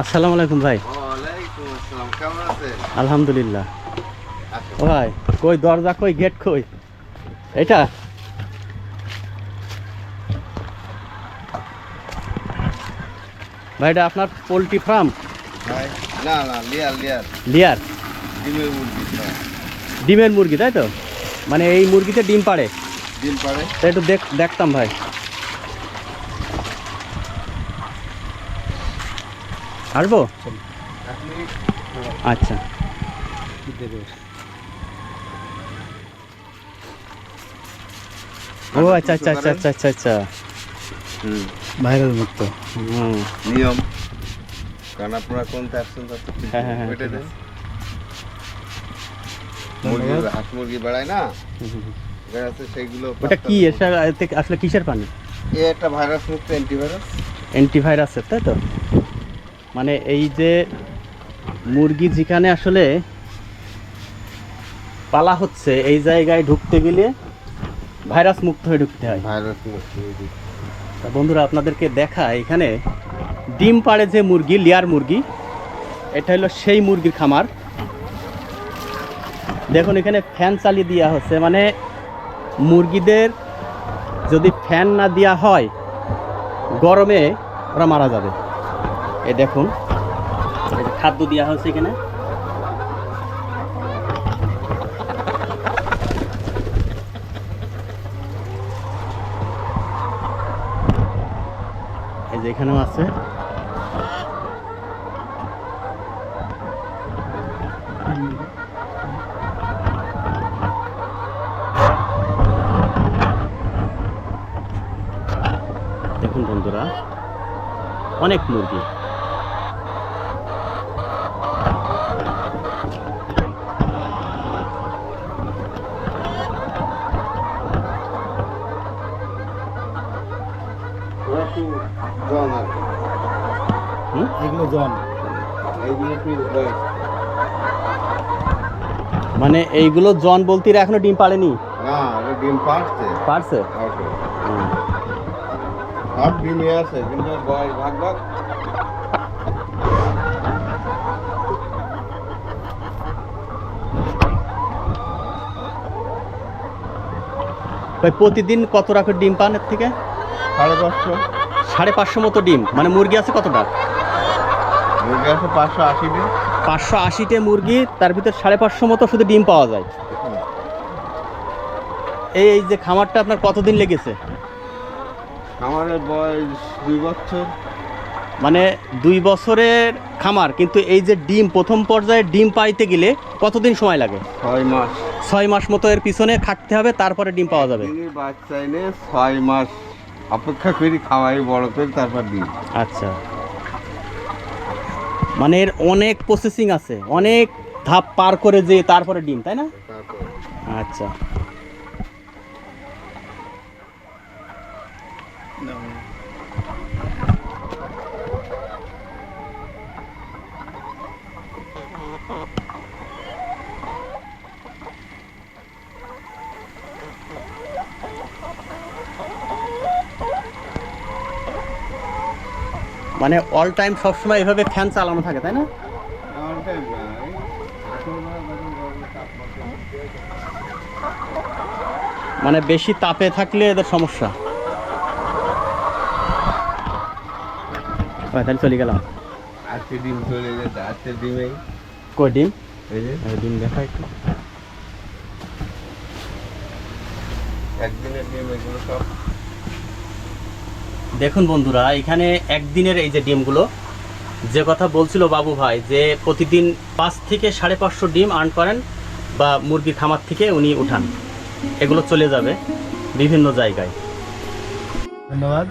আসসালামু আলাইকুম ভাই। আলহামদুলিল্লাহ। ও ভাই কই দরজা কই গেট কই? এটা ভাই এটা আপনার পোলট্রি ফার্ম? ভাই না না লিয়ার লিয়ার। লিয়ার? ডিমের মুরগি। ডিমের মুরগি তাই তো? মানে এই মুরগিতে ডিম পাড়ে। ডিম তাই একটু দেখ দেখতাম ভাই। আসব আচ্ছা। ও আচ্ছা আচ্ছা আচ্ছা আচ্ছা আচ্ছা আচ্ছা। হুম। ভাইরাল মুক্ত। হুম নিয়ম। কারণ আপনারা তার তো হ্যাঁ, হ্যাঁ, হ্যাঁ, মুরগি হাঁস মুরগি বেড়ায় না? সেইগুলো ওটা কি আসলে কিসের পানি? এ একটা ভাইরাস মুক্ত অ্যান্টিভাইরাস অ্যান্টিভাইরাসের তাই তো? মানে এই যে মুরগি যেখানে আসলে পালা হচ্ছে এই জায়গায় ঢুকতে গেলে ভাইরাস মুক্ত হয়ে ঢুকতে হয়। ভাইরাস মুক্ত বন্ধুরা আপনাদেরকে দেখা এখানে ডিম পাড়ে যে মুরগি লেয়ার মুরগি এটা হলো সেই মুরগির খামার। দেখুন এখানে ফ্যান চালিয়ে দেওয়া হচ্ছে মানে মুরগিদের যদি ফ্যান না দেওয়া হয় গরমে ওরা মারা যাবে। এই দেখুন। খাদ্য দেওয়া হচ্ছে এখানে। এই যে এখানেও আছে। দেখুন বন্ধুরা অনেক মুরগি। জন আর হুম? এগুলো জন। মানে এইগুলো জন বলতে এখনও ডিম পাড়েনি? না ডিম পাড়ছে। পারছে ওকে ডিমে আছে কিন্তু বয়স ভাগ ভাগ। ভাই প্রতিদিন কত রাখের ডিম পান এর থেকে? সাড়ে পাঁচশো। সাড়ে পাঁচশো মতো ডিম। মানে মুরগি আছে কতটা? মুরগি আছে পাঁচশো আশি ডিম। পাঁচশো আশিটে মুরগি তার ভিতর সাড়ে পাঁচশো মতো শুধু ডিম পাওয়া যায়। এই এই যে খামারটা আপনার কতদিন লেগেছে? আমাদের বয়স দুই বছর। মানে দুই বছরের খামার কিন্তু এই যে ডিম প্রথম পর্যায়ে ডিম পাইতে গেলে কতদিন সময় লাগে? ছয় মাস। ছয় মাস মতো এর পিছনে খাটতে হবে তারপরে ডিম পাওয়া যাবে। বাচ্চা এনে ছয় মাস অপেক্ষা করি খাওয়াই বড় করে তারপর দিই। আচ্ছা। মানে এর অনেক প্রসেসিং আছে অনেক ধাপ পার করে যে তারপরে ডিম তাই না? আচ্ছা। মানে অল টাইম সবসময় এভাবে ফ্যান চালানো থাকে তাই না? মানে বেশি তাপে থাকলে এদের সমস্যা। তাহলে চলে গেলাম। আজকে ডিম চলে গেছে আজকে ডিমেই। কই ডিম? এই যে। ডিম দেখা একটু। একদিনের ডিম এগুলো সব দেখুন বন্ধুরা এখানে একদিনের এই যে ডিমগুলো যে কথা বলছিল বাবু ভাই যে প্রতিদিন পাঁচ থেকে সাড়ে পাঁচশো ডিম আর্ন করেন বা মুরগির খামার থেকে উনি উঠান। এগুলো চলে যাবে বিভিন্ন জায়গায়। ধন্যবাদ।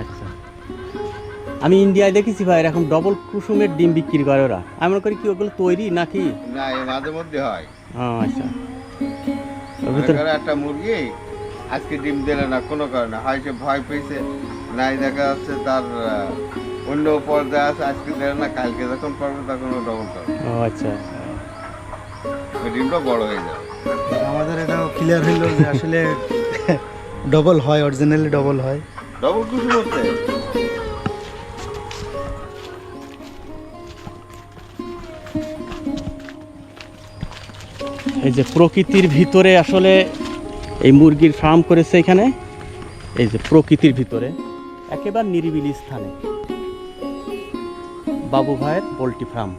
আচ্ছা। আমি ইন্ডিয়ায় দেখেছি ভাই এরকম ডবল কুসুমের ডিম বিক্রি করে ওরা। আমি মনে করি কি ওগুলো তৈরি নাকি? না এর মাঝে মধ্যে হয়। আচ্ছা। একটা মুরগি আজকে ডিম দিলে না কোনো কারণে হয় সে ভয় পেয়েছে নাই দেখা যাচ্ছে তার অন্য পর্যায়ে আছে আজকে দিলে না কালকে যখন পড়বে তখন ও ডবল করবে আচ্ছা। ডিমটা বড় হয়ে যাবে। আমাদের এটাও ক্লিয়ার হইল যে আসলে ডবল হয় অরিজিনালি ডবল হয়। ডবল কিছু করতে এই যে প্রকৃতির ভিতরে আসলে এই মুরগির ফার্ম করেছে এখানে। এই যে প্রকৃতির ভিতরে, একেবারে নিরিবিলি স্থানে। বাবু ভাইয়ের পোলট্রি ফার্ম